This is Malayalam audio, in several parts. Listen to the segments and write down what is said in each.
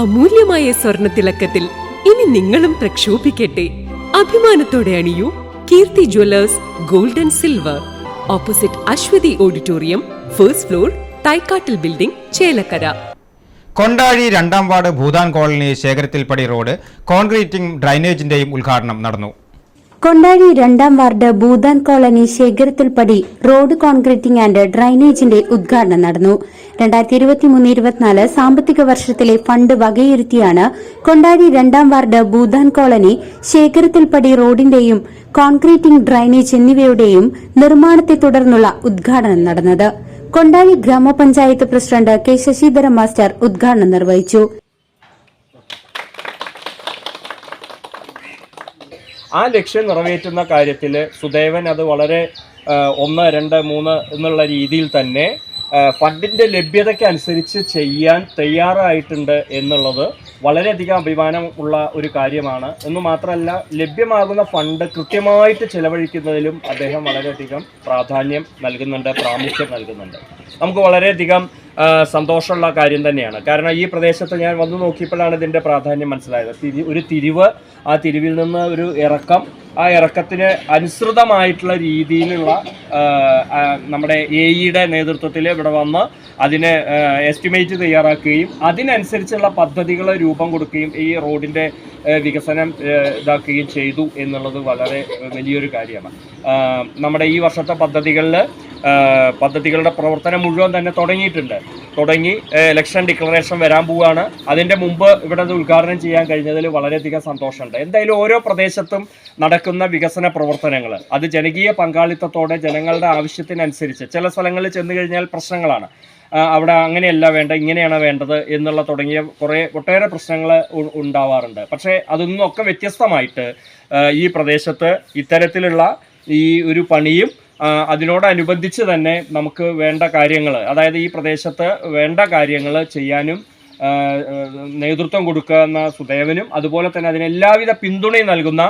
അമൂല്യമായ സ്വർണ തിളക്കത്തിൽ ഇനി നിങ്ങളും പ്രക്ഷോഭിക്കട്ടെ. അഭിമാനത്തോടെ അണിയൂ Keerthi jewellers gold and silver. Opposite Aswathi auditorium first floor തൈക്കാട്ടിൽ building Chelakkara. Kondazhi രണ്ടാം വാർഡ് ഭൂതാൻ കോളനി ശേഖരത്തിൽപ്പടി റോഡ് കോൺക്രീറ്റിംഗ് ഡ്രൈനേജിന്റെയും ഉദ്ഘാടനം നടന്നു. കൊണ്ടാഴി രണ്ടാം വാർഡ് ഭൂതാൻ കോളനി ശേഖരത്തിൽപ്പടി റോഡ് കോൺക്രീറ്റിംഗ് ആൻഡ് ഡ്രൈനേജിന്റെ ഉദ്ഘാടനം നടന്നു. രണ്ടായിരത്തി ഇരുപത്തിമൂന്ന് ഇരുപത്തിനാല് സാമ്പത്തിക വർഷത്തിലെ ഫണ്ട് വകയിരുത്തിയാണ് കൊണ്ടാഴി രണ്ടാം വാർഡ് ഭൂതാൻ കോളനി ശേഖരത്തിൽപ്പടി റോഡിന്റെയും കോൺക്രീറ്റിംഗ് ഡ്രൈനേജ് എന്നിവയുടെയും നിർമ്മാണത്തെ തുടർന്നുള്ള ഉദ്ഘാടനം നടന്നത്. കൊണ്ടാഴി ഗ്രാമപഞ്ചായത്ത് പ്രസിഡന്റ് കെ ശശിധര മാസ്റ്റർ ഉദ്ഘാടനം നിർവഹിച്ചു. ആ ലക്ഷ്യം നിറവേറ്റുന്ന കാര്യത്തിൽ സുദേവൻ അത് വളരെ ഒന്ന് രണ്ട് മൂന്ന് എന്നുള്ള രീതിയിൽ തന്നെ ഫണ്ടിന്റെ ലഭ്യതയ്ക്ക് അനുസരിച്ച് ചെയ്യാൻ തയ്യാറായിട്ടുണ്ട് എന്നുള്ളത് വളരെയധികം അഭിമാനം ഉള്ള ഒരു കാര്യമാണ്. എന്ന് മാത്രമല്ല ലഭ്യമാകുന്ന ഫണ്ട് കൃത്യമായിട്ട് ചെലവഴിക്കുന്നതിലും അദ്ദേഹം വളരെയധികം പ്രാധാന്യം നൽകുന്നുണ്ട് പ്രാമുഖ്യം നൽകുന്നുണ്ട്. നമുക്ക് വളരെയധികം സന്തോഷമുള്ള കാര്യം തന്നെയാണ്. കാരണം ഈ പ്രദേശത്ത് ഞാൻ വന്നു നോക്കിയപ്പോഴാണ് ഇതിന്റെ പ്രാധാന്യം മനസ്സിലായത്. തിരി ഒരു തിരിവ് ആ തിരിവിൽ നിന്ന് ഒരു ഇറക്കം ആ ഇറക്കത്തിന് അനുസൃതമായിട്ടുള്ള രീതിയിലുള്ള നമ്മുടെ എ ഇയുടെ നേതൃത്വത്തിൽ ഇവിടെ വന്ന് അതിനെ എസ്റ്റിമേറ്റ് തയ്യാറാക്കുകയും അതിനനുസരിച്ചുള്ള പദ്ധതികൾ രൂപം കൊടുക്കുകയും ഈ റോഡിന്റെ വികസനം ഇതാക്കുകയും ചെയ്തു എന്നുള്ളത് വളരെ വലിയൊരു കാര്യമാണ്. നമ്മുടെ ഈ വർഷത്തെ പദ്ധതികളിൽ പദ്ധതികളുടെ പ്രവർത്തനം മുഴുവൻ തന്നെ തുടങ്ങിയിട്ടുണ്ട്. തുടങ്ങി ഇലക്ഷൻ ഡിക്ലറേഷൻ വരാൻ പോവുകയാണ് അതിന്റെ മുമ്പ് ഇവിടെ അത് ഉദ്ഘാടനം ചെയ്യാൻ കഴിഞ്ഞതിൽ വളരെയധികം സന്തോഷമുണ്ട്. എന്തായാലും ഓരോ പ്രദേശത്തും നടക്കുന്ന വികസന പ്രവർത്തനങ്ങൾ അത് ജനകീയ പങ്കാളിത്തത്തോടെ ജനങ്ങളുടെ ആവശ്യത്തിനനുസരിച്ച് ചില സ്ഥലങ്ങളിൽ ചെന്ന് കഴിഞ്ഞാൽ പ്രശ്നങ്ങളാണ്. അവിടെ അങ്ങനെയല്ല വേണ്ട ഇങ്ങനെയാണ് വേണ്ടത് എന്നുള്ള തുടങ്ങിയ കുറേ ഒട്ടേറെ പ്രശ്നങ്ങൾ ഉണ്ടാവാറുണ്ട്. പക്ഷേ അതൊന്നും ഒക്കെ വ്യത്യസ്തമായിട്ട് ഈ പ്രദേശത്ത് ഇത്തരത്തിലുള്ള ഈ ഒരു പണിയും അതിനോടനുബന്ധിച്ച് തന്നെ നമുക്ക് വേണ്ട കാര്യങ്ങൾ അതായത് ഈ പ്രദേശത്ത് വേണ്ട കാര്യങ്ങൾ ചെയ്യാനും നേതൃത്വം കൊടുക്കുന്ന സുദേവനും അതുപോലെ തന്നെ അതിന് എല്ലാവിധ പിന്തുണയും നൽകുന്ന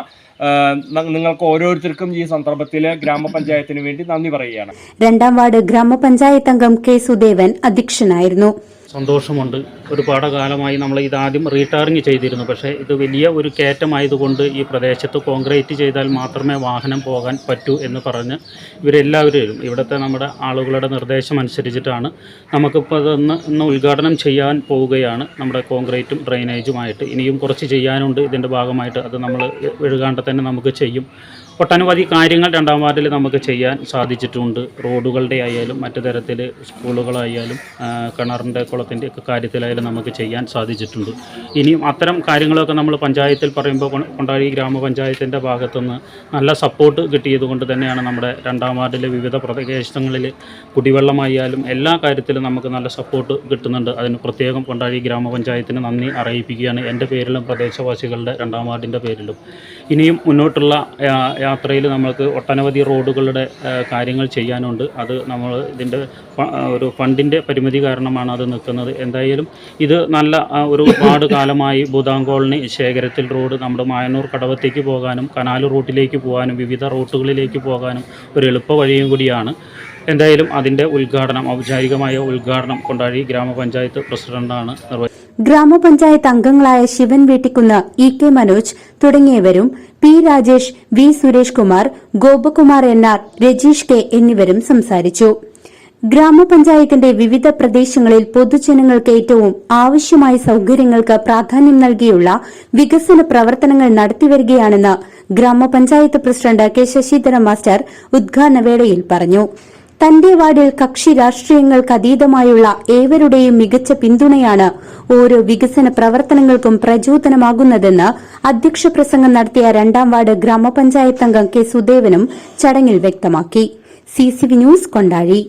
നിങ്ങൾക്ക് ഓരോരുത്തർക്കും ഈ സന്ദർഭത്തിൽ ഗ്രാമപഞ്ചായത്തിന് വേണ്ടി നന്ദി പറയുകയാണ്. രണ്ടാം വാർഡ് ഗ്രാമപഞ്ചായത്ത് അംഗം കെ സുദേവൻ അധ്യക്ഷനായിരുന്നു. സന്തോഷമുണ്ട്. ഒരുപാട് കാലമായി നമ്മൾ ഇതാദ്യം റീടാറിങ് ചെയ്തിരുന്നു. പക്ഷേ ഇത് വലിയ ഒരു കയറ്റമായതുകൊണ്ട് ഈ പ്രദേശത്ത് കോൺക്രീറ്റ് ചെയ്താൽ മാത്രമേ വാഹനം പോകാൻ പറ്റൂ എന്ന് പറഞ്ഞ് ഇവരെല്ലാവരും ഇവിടുത്തെ നമ്മുടെ ആളുകളുടെ നിർദ്ദേശം അനുസരിച്ചിട്ടാണ് നമുക്കിപ്പോൾ അതൊന്ന് ഇന്ന് ഉദ്ഘാടനം ചെയ്യാൻ പോവുകയാണ് നമ്മുടെ കോൺക്രീറ്റും ഡ്രെയിനേജുമായിട്ട് ഇനിയും കുറച്ച് ചെയ്യാനുണ്ട് ഇതിന്റെ ഭാഗമായിട്ട്. അത് നമ്മൾ എഴുകാണ്ട് തന്നെ നമുക്ക് ചെയ്യും. ഒട്ടനവധി കാര്യങ്ങൾ രണ്ടാം വാർഡിൽ നമുക്ക് ചെയ്യാൻ സാധിച്ചിട്ടുണ്ട്. റോഡുകളുടെ ആയാലും മറ്റു തരത്തിൽ സ്കൂളുകളായാലും കിണറിന്റെ കുളത്തിന്റെ ഒക്കെ കാര്യത്തിലായാലും നമുക്ക് ചെയ്യാൻ സാധിച്ചിട്ടുണ്ട്. ഇനിയും അത്തരം കാര്യങ്ങളൊക്കെ നമ്മൾ പഞ്ചായത്തിൽ പറയുമ്പോൾ കൊണ്ടാടി ഗ്രാമപഞ്ചായത്തിന്റെ ഭാഗത്തുനിന്ന് നല്ല സപ്പോർട്ട് കിട്ടിയത് കൊണ്ട് തന്നെയാണ് നമ്മുടെ രണ്ടാം വാർഡിലെ വിവിധ പ്രദേശങ്ങളിൽ കുടിവെള്ളമായാലും എല്ലാ കാര്യത്തിലും നമുക്ക് നല്ല സപ്പോർട്ട് കിട്ടുന്നുണ്ട്. അതിന് പ്രത്യേകം കൊണ്ടാടി ഗ്രാമപഞ്ചായത്തിന് നന്ദി അറിയിപ്പിക്കുകയാണ് എന്റെ പേരിലും പ്രദേശവാസികളുടെ രണ്ടാം വാർഡിന്റെ പേരിലും. ഇനിയും മുന്നോട്ടുള്ള യാത്രയിൽ നമ്മൾക്ക് ഒട്ടനവധി റോഡുകളുടെ കാര്യങ്ങൾ ചെയ്യാനുണ്ട്. അത് നമ്മൾ ഇതിന്റെ ഒരു ഫണ്ടിന്റെ പരിമിതി കാരണമാണ് അത് നിൽക്കുന്നത്. എന്തായാലും ഇത് നല്ല ഒരു ഒരുപാട് കാലമായി ബുധാങ്കോളിനി ശേഖരത്തിൽ റോഡ് നമ്മുടെ മായനൂർ കടവത്തേക്ക് പോകാനും കനാൽ റൂട്ടിലേക്ക് പോകാനും വിവിധ റൂട്ടുകളിലേക്ക് പോകാനും ഒരു എളുപ്പ വഴിയും കൂടിയാണ്. എന്തായാലും അതിന്റെ ഉദ്ഘാടനം ഔപചാരികമായ ഉദ്ഘാടനം കൊണ്ടാഴി ഗ്രാമപഞ്ചായത്ത് പ്രസിഡന്റാണ് നിർവഹിച്ചത്. ഗ്രാമപഞ്ചായത്ത് അംഗങ്ങളായ ശിവൻ വീട്ടിക്കുന്ന് ഇ കെ മനോജ് തുടങ്ങിയവരും P Rajesh V Suresh Kumar Gopakumar N R Rajeesh K എന്നിവരും സംസാരിച്ചു. ഗ്രാമപഞ്ചായത്തിന്റെ വിവിധ പ്രദേശങ്ങളിൽ പൊതുജനങ്ങൾക്ക് ഏറ്റവും ആവശ്യമായ സൌകര്യങ്ങൾക്ക് പ്രാധാന്യം നൽകിയുള്ള വികസന പ്രവർത്തനങ്ങൾ നടത്തിവരികയാണെന്ന് ഗ്രാമപഞ്ചായത്ത് പ്രസിഡന്റ് കെ ശശിധര മാസ്റ്റർ ഉദ്ഘാടന വേളയിൽ പറഞ്ഞു. തന്റെ വാർഡിൽ കക്ഷി രാഷ്ട്രീയങ്ങൾക്ക് അതീതമായുള്ള ഏവരുടെയും മികച്ച പിന്തുണയാണ് ഓരോ വികസന പ്രവർത്തനങ്ങൾക്കും പ്രചോദനമാകുന്നതെന്ന് അധ്യക്ഷ പ്രസംഗം നടത്തിയ രണ്ടാം വാർഡ് ഗ്രാമപഞ്ചായത്ത് അംഗം കെ സുദേവനും ചടങ്ങിൽ വ്യക്തമാക്കി. C news Kondazhi.